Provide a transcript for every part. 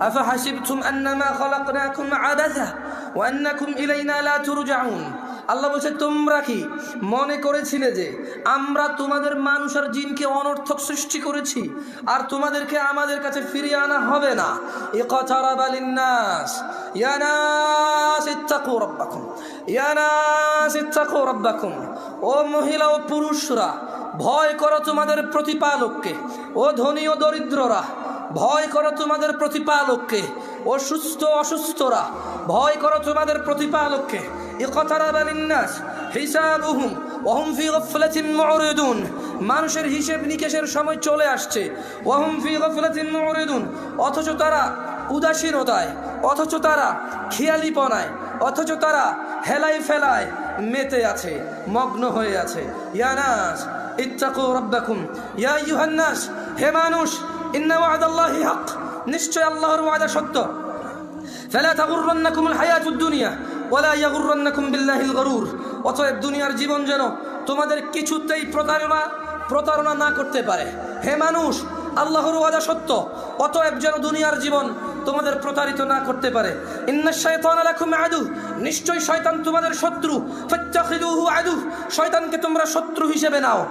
أفحسبتم أنما خلقناكم عبثا وأنكم إلينا لا ترجعون আল্লাহ বলছে তোমরা কি মনে করেছিলে যে আমরা তোমাদের মানুষ আর জিনকে অনর্থক সৃষ্টি করেছি আর তোমাদেরকে আমাদের কাছে ফিরিয়ে আনা হবে না ইকতারাবা লিন্নাস ইয়া নাস ইত্তাকু রাব্বাকুম ইয়া নাস ইত্তাকু রাব্বাকুম ও মহিলা ও পুরুষরা ভয় করো তোমাদের প্রতিপালককে ও ধনী ও দরিদ্ররা ভয় করো তোমাদের প্রতিপালককে। ও সুস্থ অসুস্থরা, ভয় করো তোমাদের প্রতিপালককে। মানুষের হিসেব নিকেশের সময় চলে আসছে। ওহুম ফি গফলাতিন মুরিদুন, অথচ তারা উদাসীনতায়, অথচ তারা খেয়ালিপনায়, অথচ তারা হেলাই ফেলায় মেতে আছে, মগ্ন হয়ে আছে। ইয়ানাস ইত্তাকু রাব্বাকুম। ইয়া আইয়ুহান নাস, হে মানুষ ইন্না ওয়াদাল্লাহি হক। নিশ্চয় আল্লাহর ওয়াদা সত্য। ফালা তাগুররান্নাকুমুল হায়াতুদ দুনিয়া ওয়ালা ইয়াগুররান্নাকুম বিল্লাহিল গরুর। অতএব দুনিয়ার জীবন যেন তোমাদের কিছুতেই প্রতারণা প্রতারণা না করতে পারে। হে মানুষ, আল্লাহর ওয়াদা সত্য। অতএব যেন দুনিয়ার জীবন তোমাদের প্রতারিত না করতে পারে। আদু। নিশ্চয় শয়তান তোমাদের শত্রু। আদু। শয়তানকে তোমরা শত্রু হিসেবে নাও।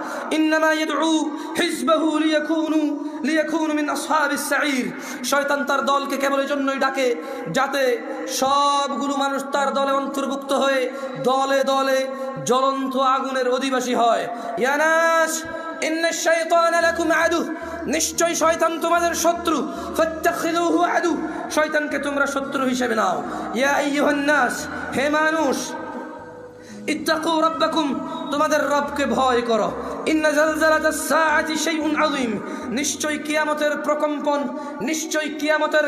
শয়তান তার দলকে কেবল জন্যই ডাকে যাতে সবগুলো মানুষ তার দলে অন্তর্ভুক্ত হয়ে দলে দলে জ্বলন্ত আগুনের অধিবাসী হয়। ইয়ানাস নিশ্চয় শয়তান তোমাদের শত্রু। আদু। শয়তানকে তোমরা শত্রু হিসেবে নাও। ইয়া নাস, হে মানুষ, ইত্তাকু রাব্বাকুম, তোমাদের রবকে ভয় করো। নিশ্চয় কিয়ামতের প্রকম্পন, নিশ্চয় কিয়ামতের